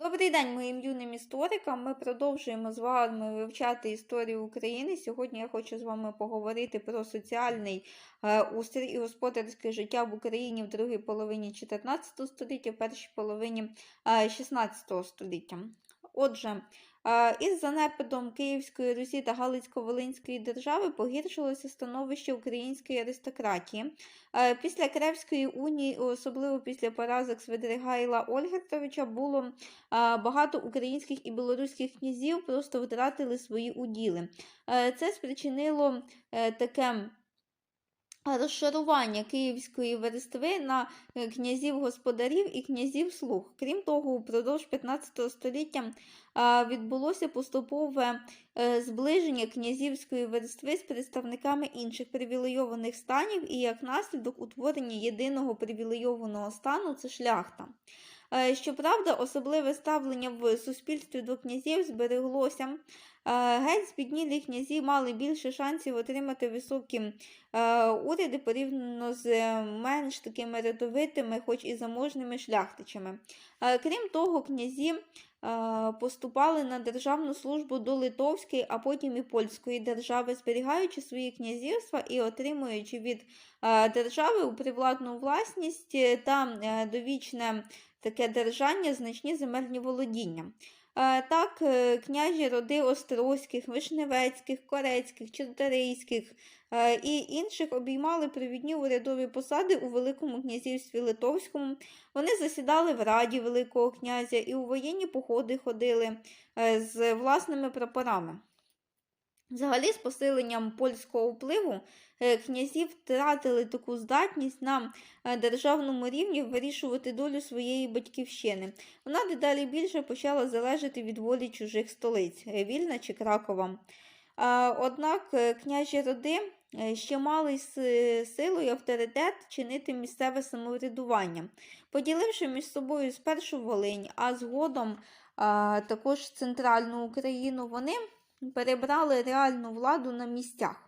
Добрий день моїм юним історикам. Ми продовжуємо з вами вивчати історію України. Сьогодні я хочу з вами поговорити про соціальний е, устрій і господарське життя в Україні в другій половині 14 століття, в першій половині е, 16 століття. Отже, е, із занепадом Київської Русі та Галицько-Волинської держави погіршилося становище української аристократії. Після Кревської унії, особливо після поразок Свидригайла Ольгертовича, було багато українських і білоруських князів просто втратили свої уділи. Це спричинило е, таке розшарування київської верстви на е, князів-господарів і князів-слуг. Крім того, упродовж 15 століття відбулося поступове е, зближення князівської верстви з представниками інших привілейованих станів і як наслідок утворення єдиного привілейованого стану це шляхта. Е, Щоправда, особливе ставлення в суспільстві до князів збереглося. Е, Геть збіднілі князі мали більше шансів отримати високі е, уряди порівняно з е, менш такими рядовитими, хоч і заможними шляхтичами. Крім того, князі поступали на державну службу до Литовської, а потім і польської держави, зберігаючи свої князівства і отримуючи від держави у привладну власність та довічне таке держання значні земельні володіння. Е, Так, князі княжі роди Острозьких, Вишневецьких, Корецьких, Чорторийських е, і інших обіймали провідні урядові посади у Великому князівстві Литовському. Вони засідали в раді Великого князя і у воєнні походи ходили е, з власними прапорами. Взагалі, з посиленням польського впливу е, князі втратили таку здатність на е, державному рівні вирішувати долю своєї батьківщини. Вона дедалі більше почала залежати від волі чужих столиць Вільна чи Кракова. Однак е, княжі роди ще мали силу і авторитет чинити місцеве самоврядування, поділивши між собою спершу Волинь, а згодом також центральну Україну, вони перебрали реальну владу на місцях.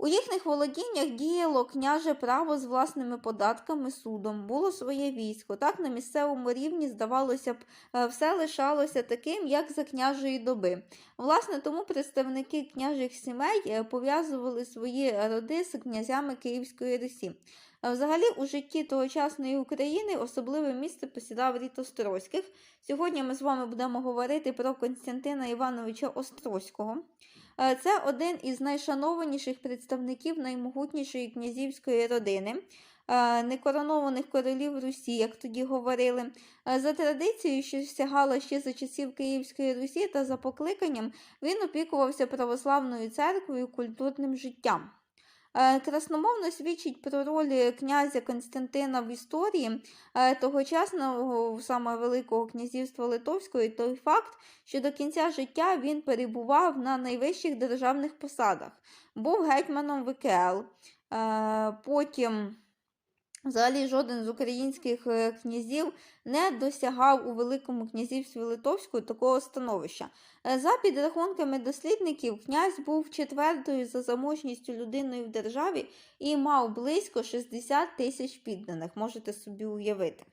У їхніх володіннях діяло княже право з власними податками судом, було своє військо. Так на місцевому рівні, здавалося б, е, все лишалося таким, як за княжої доби. Власне, тому представники княжих сімей е, пов'язували свої роди з князями Київської Русі. Взагалі, у житті тогочасної України особливе місце посідав рід Острозьких. Сьогодні ми з вами будемо говорити про Константина Івановича Острозького. Е, Це один із найшанованіших представників наймогутнішої князівської родини, е, некоронованих королів Русі, як тоді говорили. Е, За традицією, що сягала ще за часів Київської Русі та за покликанням, він опікувався православною церквою і культурним життям. Е, Красномовно свідчить про роль князя Константина в історії е, тогочасного саме Великого князівства Литовського і той факт, що до кінця життя він перебував на найвищих державних посадах, був гетьманом ВКЛ. Е, Потім, взагалі, жоден з українських е, князів не досягав у Великому князівстві Литовського такого становища. Е, За підрахунками дослідників, князь був четвертою за заможністю людиною в державі і мав близько 60 тисяч підданих, можете собі уявити.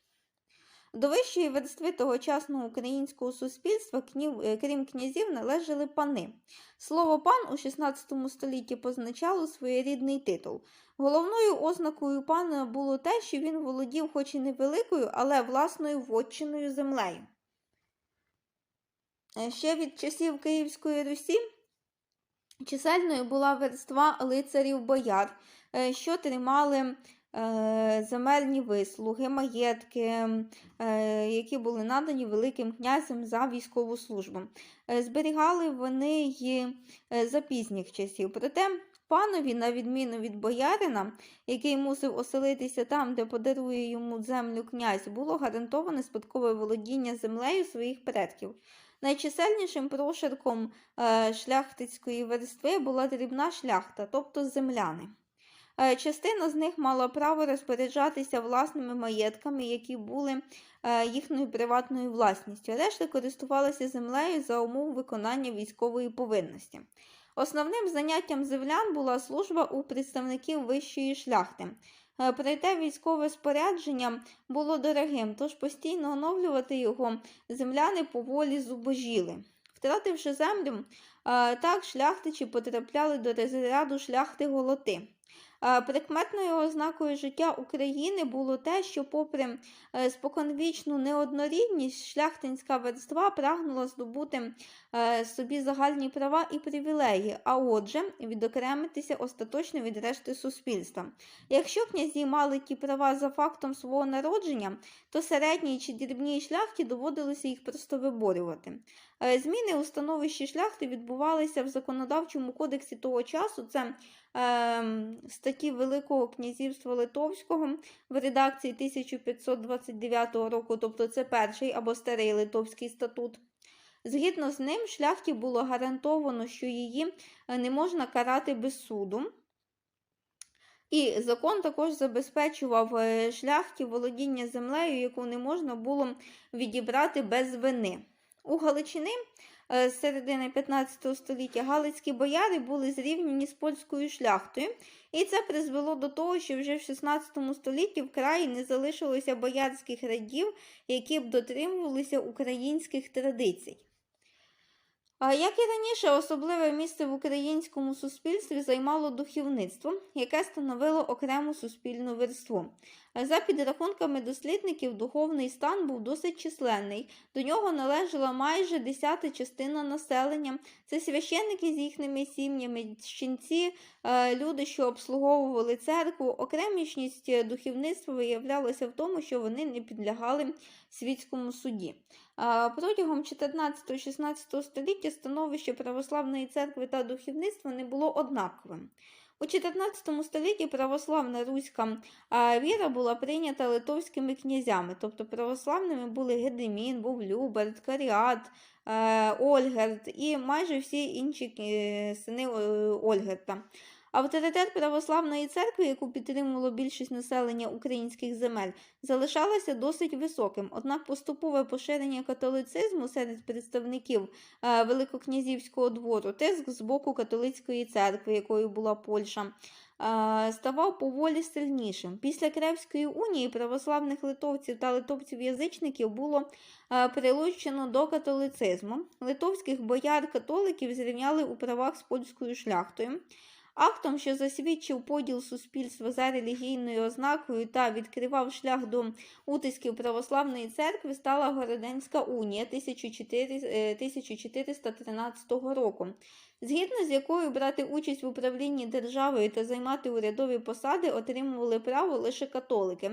До вищої верстви тогочасного українського суспільства, е, крім князів, належали пани. Слово пан у 16 столітті позначало своєрідний титул. Головною ознакою пана було те, що він володів хоч і невеликою, але власною вотчиною землею. Е, Ще від часів Київської Русі чисельною була верства лицарів бояр, е, що тримали земельні вислуги, маєтки, е, які були надані Великим князем за військову службу. Е, Зберігали вони її е, за пізніх часів. Проте панові, на відміну від боярина, який мусив оселитися там, де подарує йому землю князь, було гарантоване спадкове володіння землею своїх предків. Найчисельнішим прошарком е, шляхтицької верстви була дрібна шляхта, тобто земляни. Е, Частина з них мала право розпоряджатися власними маєтками, які були е, їхньою приватною власністю. Решта користувалася землею за умов виконання військової повинності. Основним заняттям землян була служба у представників вищої шляхти. Е, Проте військове спорядження було дорогим, тож постійно оновлювати його земляни поволі зубожіли. Втративши землю, так шляхтичі потрапляли до розряду шляхти голоти. Е, Прикметною ознакою життя України було те, що, попри е, споконвічну неоднорідність, шляхтинська верства прагнула здобути собі загальні права і привілеї, а отже, відокремитися остаточно від решти суспільства. Якщо князі мали ті права за фактом свого народження, то середній чи дрібній шляхті доводилося їх просто виборювати. Е, Зміни у становищі шляхти відбувалися в законодавчому кодексі того часу. Це ем, статті Великого князівства Литовського в редакції 1529 року, тобто це перший або старий Литовський статут. Згідно з ним, шляхті було гарантовано, що її е, не можна карати без суду. І закон також забезпечував е, шляхті володіння землею, яку не можна було відібрати без вини. У Галичини е, з середини 15 століття галицькі бояри були зрівняні з польською шляхтою, і це призвело до того, що вже в 16 столітті в краї не залишилося боярських радів, які б дотримувалися українських традицій. Як і раніше, особливе місце в українському суспільстві займало духовництво, яке становило окрему суспільну верству. За підрахунками дослідників, духовний стан був досить численний. До нього належала майже десята частина населення. Це священники з їхніми сім'ями, щенці, е, люди, що обслуговували церкву. Окремішність духовництва виявлялася в тому, що вони не підлягали світському суді. Протягом 14-16 століття становище православної церкви та духовництва не було однаковим. У 14 столітті православна руська віра була прийнята литовськими князями, тобто православними були Гедемін, був Люберт, Каріат, Ольгерт і майже всі інші е, сини е, Ольгерта. Авторитет православної церкви, яку підтримувало більшість населення українських земель, залишалася досить високим. Однак поступове поширення католицизму серед представників е, Великокнязівського двору, тиск з боку католицької церкви, якою була Польща, е, ставав поволі сильнішим. Після Кревської унії православних литовців та литовців-язичників було е, прилучено до католицизму. Литовських бояр-католиків зрівняли у правах з польською шляхтою. Актом, що засвідчив поділ суспільства за релігійною ознакою та відкривав шлях до утисків православної церкви, стала Городенська унія 1400 е, 1413 року, згідно з якою брати участь в управлінні державою та займати урядові посади отримували право лише католики.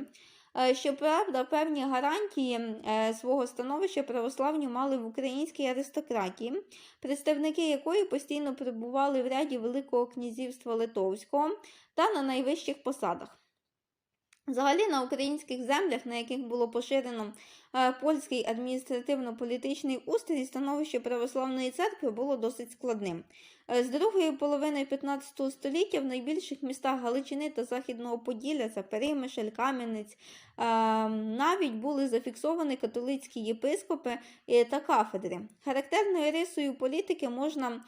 Е, Щоправда, певні гарантії е, свого становища православні мали в українській аристократії, представники якої постійно перебували в ряді Великого князівства Литовського та на найвищих посадах. Взагалі на українських землях, на яких було поширено польський адміністративно-політичний устрій, становище православної церкви було досить складним. Е, З другої половини 15 століття в найбільших містах Галичини та Західного Поділля, це Перемишль, Кам'янець, навіть були зафіксовані католицькі єпископи е, та кафедри. Характерною рисою політики можна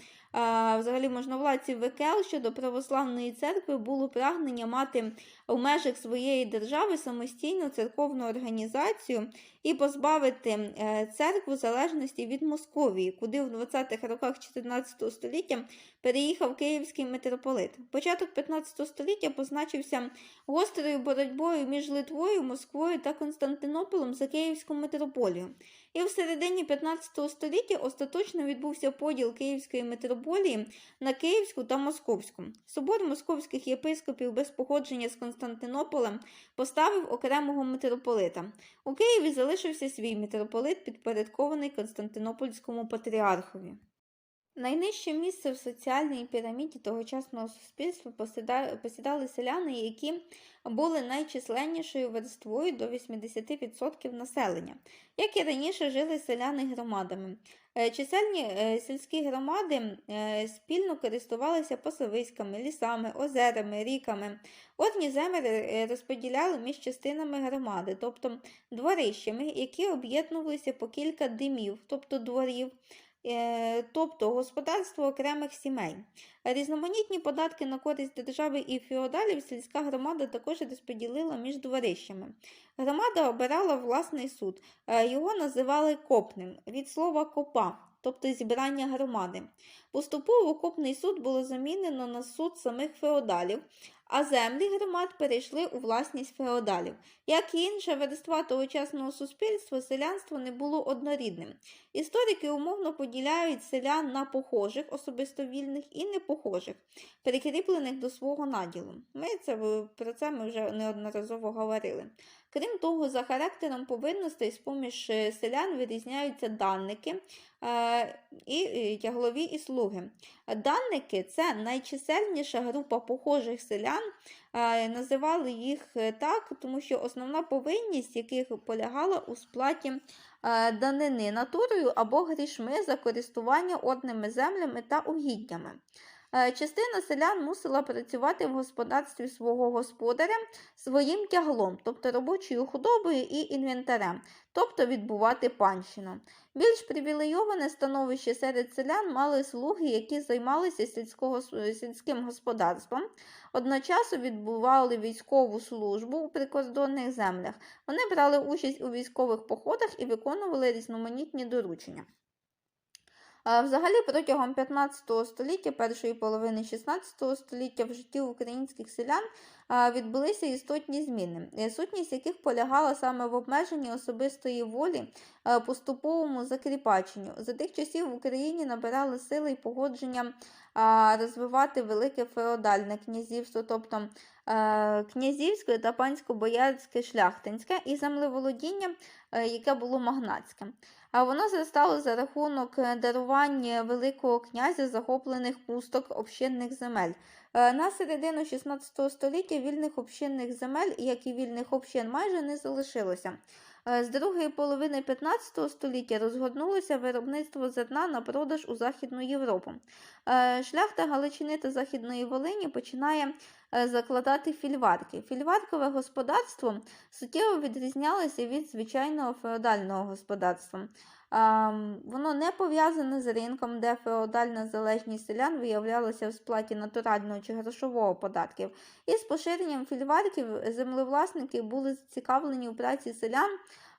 взагалі можновладців ВКЛ щодо православної церкви було прагнення мати в межах своєї держави самостійну церковну організацію і позбавити е, церкву залежності від Московії, куди в 20-х роках 14 століття переїхав київський митрополит. Початок 15 століття позначився гострою боротьбою між Литвою, Москвою та Константинополем за Київську митрополію. І в середині 15 століття остаточно відбувся поділ Київської митрополії на Київську та Московську. Собор московських єпископів без походження з Константинополем поставив окремого митрополита. У Києві залишився свій митрополит, підпорядкований Константинопольському патріархові. Найнижче місце в соціальній піраміді тогочасного суспільства посідали селяни, які були найчисленнішою верствою до 80% населення. Як і раніше жили селяни громадами. Е, Чисельні е, сільські громади е, спільно користувалися пасовиськами, лісами, озерами, ріками. Одні землі розподіляли між частинами громади, тобто дворищами, які об'єднувалися по кілька димів, тобто дворів, тобто господарство окремих сімей. Різноманітні податки на користь держави і феодалів сільська громада також розподілила між дворищами. Громада обирала власний суд, е, його називали копним від слова копа, тобто зібрання громади. Поступово копний суд було замінено на суд самих феодалів, а землі громад перейшли у власність феодалів. Як і інше, верства тогочасного суспільства, селянство не було однорідним. Історики умовно поділяють селян на похожих, особисто вільних, і непохожих, прикріплених до свого наділу. Ми це, про це ми вже неодноразово говорили. Крім того, за характером повинностей з-поміж е, селян вирізняються данники е, і тяглові і слуги. Данники це найчисельніша група похожих селян. Називали їх е, так, тому що основна повинність яких полягала у сплаті данини натурою або грішми за користування одними землями та угіддями. Е, Частина селян мусила працювати в господарстві свого господаря своїм тяглом, тобто робочою худобою і інвентарем, тобто відбувати панщину. Більш привілейоване становище серед селян мали слуги, які займалися сільського, сільським господарством, одночасно відбували військову службу у прикордонних землях. Вони брали участь у військових походах і виконували різноманітні доручення. Взагалі, протягом 15 століття, першої половини 16 століття в житті українських селян відбулися істотні зміни, сутність яких полягала саме в обмеженні особистої волі, поступовому закріпаченню. За тих часів в Україні набирали сили і погодження розвивати велике феодальне князівство, тобто е, князівське та пансько-боярське шляхтинське і землеволодіння, е, яке було магнатським. А воно зростало за рахунок дарування Великого князя захоплених пусток общинних земель. Е, На середину 16 століття вільних общинних земель, як і вільних общин, майже не залишилося. З другої половини 15 століття розгорнулося виробництво зерна на продаж у Західну Європу. Шляхта Галичини та Західної Волині починає закладати фільварки. Фільваркове господарство суттєво відрізнялося від звичайного феодального господарства. Воно не пов'язане з ринком, де феодальна залежність селян виявлялася в сплаті натурального чи грошового податків. І з поширенням фільварків землевласники були зацікавлені у праці селян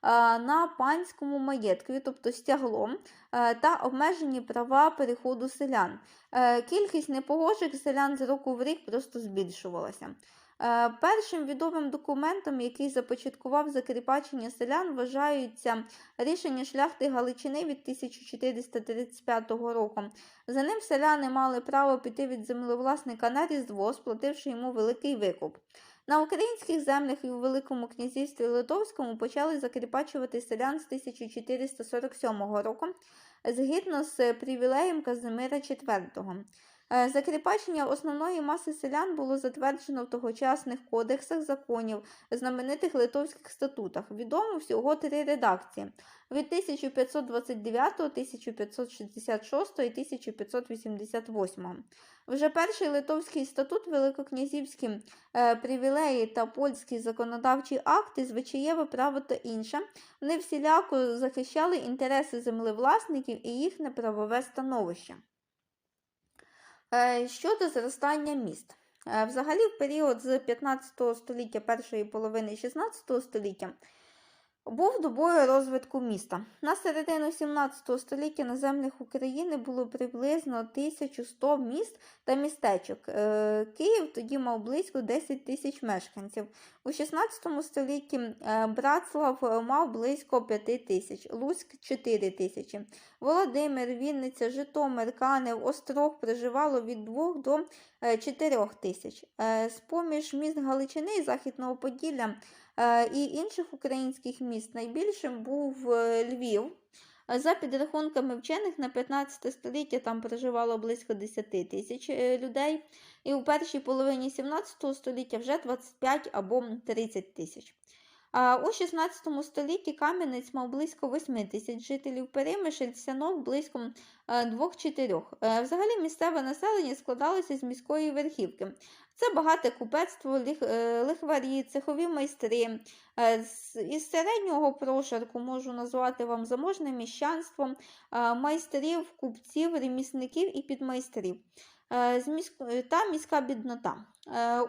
на панському маєткові, тобто стяглом, та обмежені права переходу селян. Е, Кількість непогожих селян з року в рік просто збільшувалася. Е, Першим відомим документом, який започаткував закріпачення селян, вважаються рішення шляхти Галичини від 1435 року. За ним селяни мали право піти від землевласника на Різдво, сплативши йому великий викуп. На українських землях і у Великому князівстві Литовському почали закріпачувати селян з 1447 року згідно з привілеєм Казимира IV. Е, Закріпачення основної маси селян було затверджено в тогочасних кодексах законів, знаменитих литовських статутах. Відомо всього три редакції від 1529, 1566 і 1588. Вже перший литовський статут, великокнязівські е, привілеї та польські законодавчі акти, звичаєве право та інше, вони всіляко захищали інтереси землевласників і їхнє правове становище. Е, Щодо зростання міст. Е, Взагалі, в період з 15 століття першої половини 16 століття був добою розвитку міста. На середину 17 століття на землях України було приблизно 1100 міст та містечок. Е, Київ тоді мав близько 10 тисяч мешканців. У 16 столітті е, Братслав мав близько 5 тисяч, Луцьк 4 тисячі. Володимир, Вінниця, Житомир, Канев, Острог проживало від 2 до 4 тисяч. Е, З-поміж міст Галичини і Західного Поділля е, і інших українських міст найбільшим був е, Львів. Е, За підрахунками вчених, на 15 століття там проживало близько 10 тисяч е, людей, і у першій половині 17 століття вже 25 або 30 тисяч. А у 16 столітті Кам'янець мав близько 8 тисяч жителів, Перемишль, Сянок близько 2-4. Е, Взагалі місцеве населення складалося з міської верхівки. Це багате купецтво, ліх, е, лихварі, цехові майстри. Е, Із середнього прошарку можу назвати вам заможне міщанство, е, майстрів, купців, ремісників і підмайстрів. Е, Та міська біднота.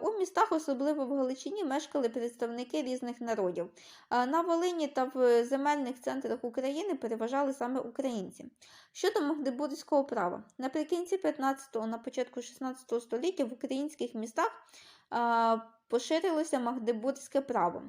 У містах, особливо в Галичині, мешкали представники різних народів. На Волині та в земельних центрах України переважали саме українці. Щодо Магдебурзького права, наприкінці 15-го, на початку 16 століття в українських містах поширилося Магдебурзьке право.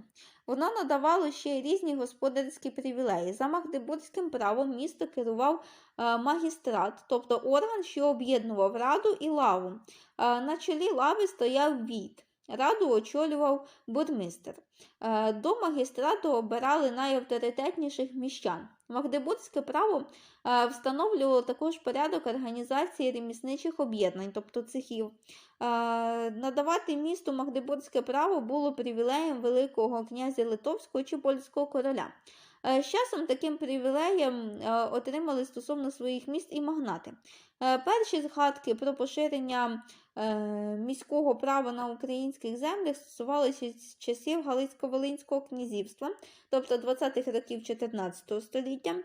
Воно надавало ще й різні господарські привілеї. За Магдебурзьким правом місто керував магістрат, тобто орган, що об'єднував раду і лаву. На чолі лави стояв війт. Раду очолював бурмистр. Е, До магістрату обирали найавторитетніших міщан. Магдебурзьке право е, встановлювало також порядок організації ремісничих об'єднань, тобто цехів. Е, Надавати місту Магдебурзьке право було привілеєм Великого князя Литовського чи польського короля. Е, З часом таким привілеєм е, отримали стосовно своїх міст і магнати. Е, Перші згадки про поширення міського права на українських землях стосувалися з часів Галицько-Волинського князівства, тобто 20-х років 14 століття.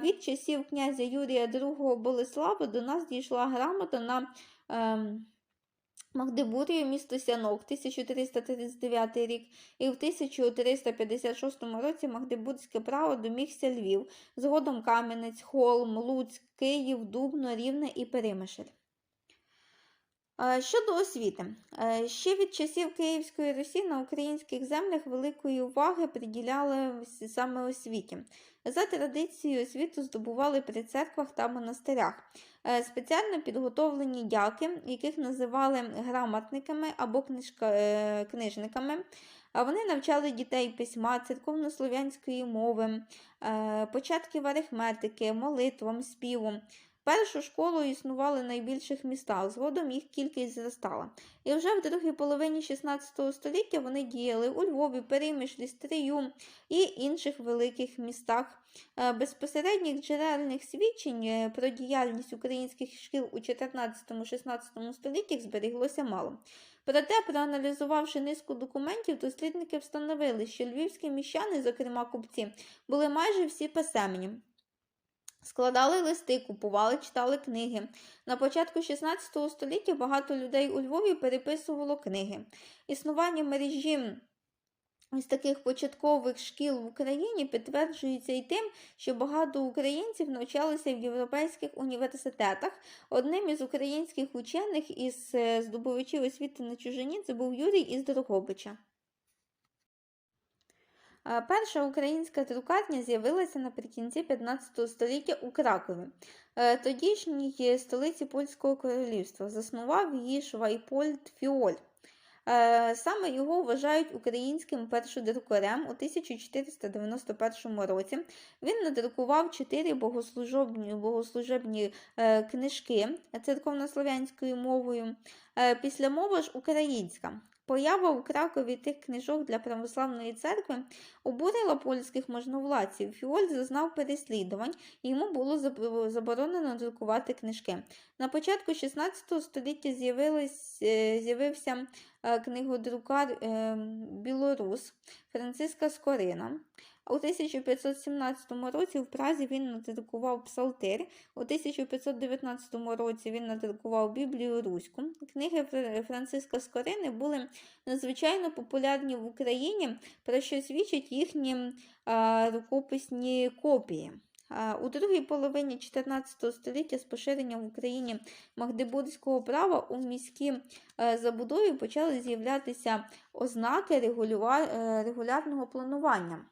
Від часів князя Юрія II Болеслава до нас дійшла грамота на Магдебурію, місто Сянок, 1339 рік, і в 1356 році Магдебурзьке право домігся Львів, згодом Кам'янець, Холм, Луцьк, Київ, Дубно, Рівне і Перемишль. Щодо освіти, Е, ще від часів Київської Русі на українських землях великої уваги приділяли саме освіті. За традицією освіту здобували при церквах та монастирях. Е, Спеціально підготовлені дяки, яких називали грамотниками або книжка, е, книжниками. Вони навчали дітей письма, церковнослов'янської мови, початків арифметики, молитвам, співу. Першу школу існували в найбільших містах, згодом їх кількість зростала. І вже в другій половині 16 століття вони діяли у Львові, Перемишлі, Стрию і інших великих містах. Е, Безпосередніх джерельних свідчень е, про діяльність українських шкіл у 14-16 століттях зберіглося мало. Проте, проаналізувавши низку документів, дослідники встановили, що львівські міщани, зокрема купці, були майже всі писемні. Складали листи, купували, читали книги. На початку 16 століття багато людей у Львові переписувало книги. Існування мережі ось таких початкових шкіл в Україні підтверджується і тим, що багато українців навчалися в європейських університетах. Одним із українських учених із е, здобувачів освіти на чужині це був Юрій із Дрогобича. Перша українська друкарня з'явилася наприкінці 15 століття у Кракові, е, тодішній столиці Польського королівства. Заснував її Швайпольд Фіоль. Е, Саме його вважають українським першодрукарем у 1491 році. Він надрукував чотири богослужебні, богослужебні книжки церковнослов'янською мовою. Е, Після мова ж українська. Поява у Кракові тих книжок для православної церкви обурила польських можновладців. Фіоль зазнав переслідувань, і йому було заборонено друкувати книжки. На початку 16 століття е, з'явився е, книгодрукар е, білорус Франциска Скорина. У 1517 році в Празі він надрукував псалтир, у 1519 році він надрукував Біблію Руську. Книги Фр- Франциска Скорини були надзвичайно популярні в Україні, про що свідчать їхні а, рукописні копії. У другій половині 14 століття з поширенням в Україні магдебурзького права у міській е, забудові почали з'являтися ознаки е, регулярного планування.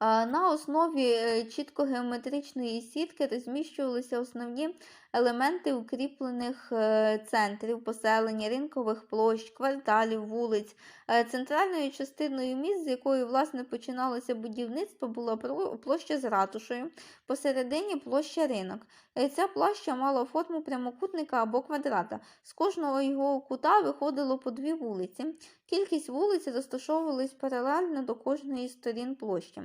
На основі е, чітко геометричної сітки розміщувалися основні елементи укріплених е, центрів поселення, ринкових площ, кварталів, вулиць. Е, Центральною частиною міст, з якої власне починалося будівництво, була площа з ратушею, посередині площа ринок. Е, Ця площа мала форму прямокутника або квадрата. З кожного його кута виходило по дві вулиці. Кількість вулиць розташовувались паралельно до кожної сторін площі.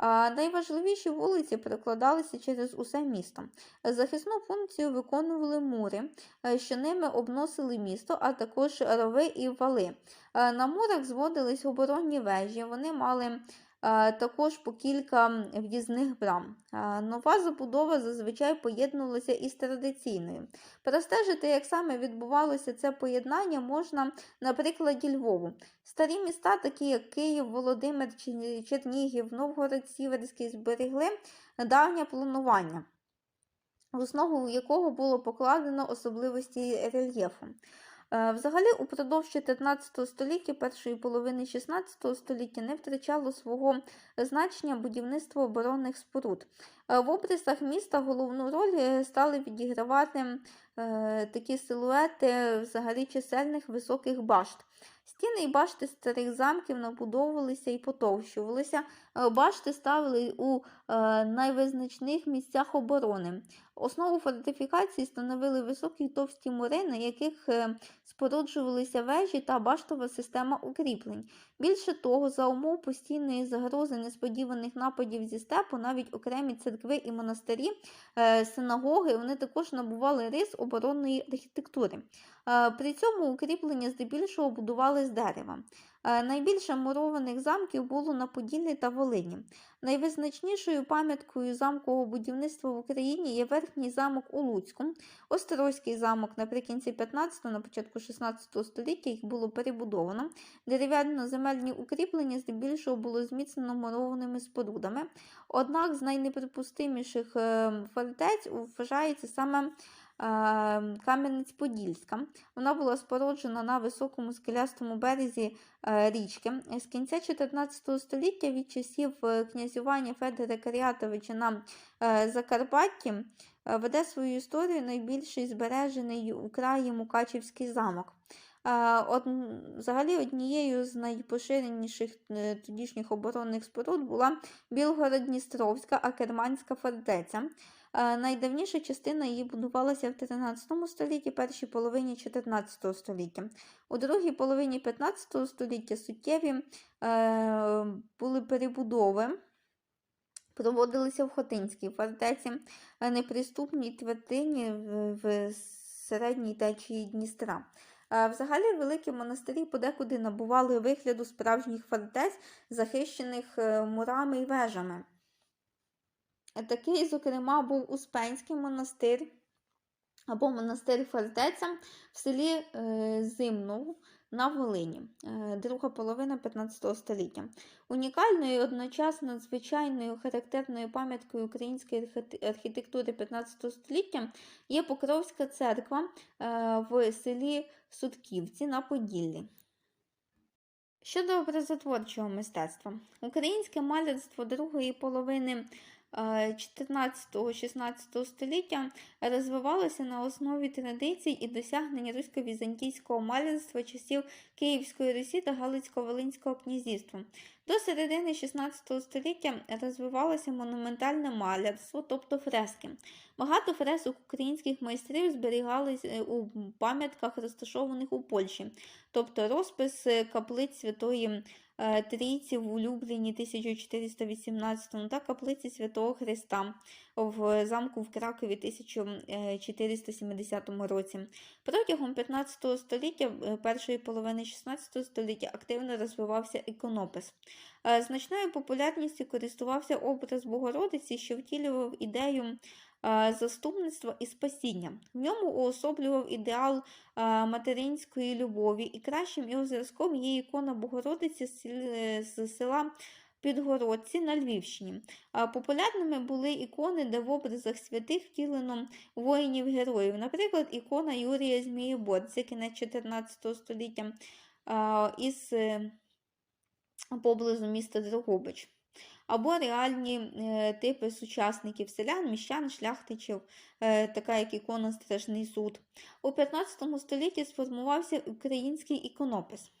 Найважливіші вулиці перекладалися через усе місто. Захисну функцію виконували мури, е, що ними обносили місто, а також рови і вали. Е, На мурах зводились оборонні вежі, вони мали також по кілька в'їзних брам. Е, Нова забудова зазвичай поєднувалася із традиційною. Простежити, як саме відбувалося це поєднання, можна на прикладі Львову. Старі міста, такі як Київ, Володимир, Чернігів, Новгород, Сіверський, зберегли давнє планування, в основу якого було покладено особливості рельєфу. Е, Взагалі, упродовж 14 століття, першої половини 16 століття не втрачало свого значення будівництво оборонних споруд. Е, В обрисах міста головну роль е, стали відігравати такі силуети взагалі чисельних високих башт. Стіни і башти старих замків набудовувалися і потовщувалися. Е, Башти ставили у е, найвизначних місцях оборони. Основу фортифікації становили високі товсті мури, на яких е, споруджувалися вежі та баштова система укріплень. Більше того, за умов постійної загрози несподіваних нападів зі степу, навіть окремі церкви і монастирі, е, синагоги, вони також набували рис оборонної архітектури. Е, При цьому укріплення здебільшого будували з дерева. Е, Найбільше мурованих замків було на Поділлі та Волині. Найвизначнішою пам'яткою замкового будівництва в Україні є верхній замок у Луцьку. Острозький замок наприкінці 15-го, на початку 16 століття їх було перебудовано. Дерев'яно-земельні укріплення здебільшого було зміцнено мурованими спорудами. Однак з найнеприпустиміших е, фортець вважається саме Кам'янець-Подільська. Вона була споруджена на високому скелястому березі е, річки. З кінця 14 століття від часів е, князювання Федора Каріатовича на е, Закарпатті веде свою історію найбільший збережений у краї Мукачівський замок. Од... Взагалі однією з найпоширеніших тодішніх оборонних споруд була Білгород-Дністровська Акерманська фортеця. Найдавніша частина її будувалася в 13 столітті, першій половині 14 століття. У другій половині 15 століття суттєві е, були перебудови. Проводилися в Хотинській фортеці, е, неприступній твердині в, середній течії Дністра. Е, Взагалі, великі монастирі подекуди набували вигляду справжніх фортець, захищених мурами і вежами. Такий, зокрема, був Успенський монастир або монастир фортеця в селі е, Зимнов на Волині, е, друга половина 15 століття. Унікальною і одночасно надзвичайною характерною пам'яткою української архітектури 15 століття є Покровська церква е, в селі Сутківці на Поділлі. Щодо образотворчого мистецтва, українське малярство другої половини 14-16 століття розвивалося на основі традицій і досягнень русько-візантійського малярства часів Київської Русі та Галицько-Волинського князівства. До середини 16 століття розвивалося монументальне малярство, тобто фрески. Багато фресок українських майстрів зберігались е, у пам'ятках, розташованих у Польщі, тобто розпис е, каплиць Святої е, Трійці в Улюблені 1418 та каплиці Святого Христа в замку в Кракові 1470 році. Протягом 15 століття, е, першої половини 16 століття активно розвивався іконопис. Е, Значною популярністю користувався образ Богородиці, що втілював ідею е, заступництва і спасіння. В ньому уособлював ідеал материнської любові, і кращим його зразком є ікона Богородиці з е, села Підгородці на Львівщині. Популярними були ікони, де в образах святих втілено воїнів-героїв. Наприклад, ікона Юрія Змієборця, кінець 14 століття, із е, поблизу міста Дрогобич. Або реальні е, типи сучасників селян, міщан, шляхтичів, е, така як ікона Страшний суд. У 15 столітті сформувався український іконопис.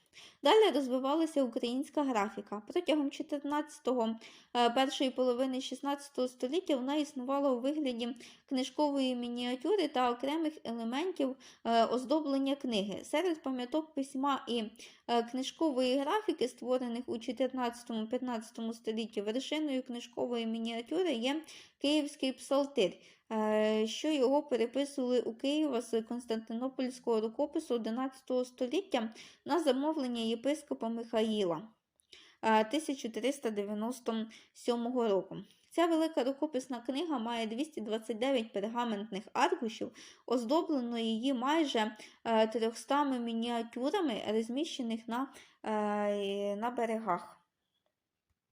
Далі розвивалася українська графіка. Протягом 14-го, е, першої половини 16 століття вона існувала у вигляді книжкової мініатюри та окремих елементів е, оздоблення книги. Серед пам'яток письма і е, книжкової графіки, створених у 14-15 столітті, вершиною книжкової мініатюри є Київський псалтир, е, що його переписували у Києва з Константинопольського рукопису 11 століття на замовлення єпископа Михаїла е, 1397 року. Ця велика рукописна книга має 229 пергаментних аркушів, оздоблено її майже е, 300 мініатюрами, розміщених на, е, на берегах.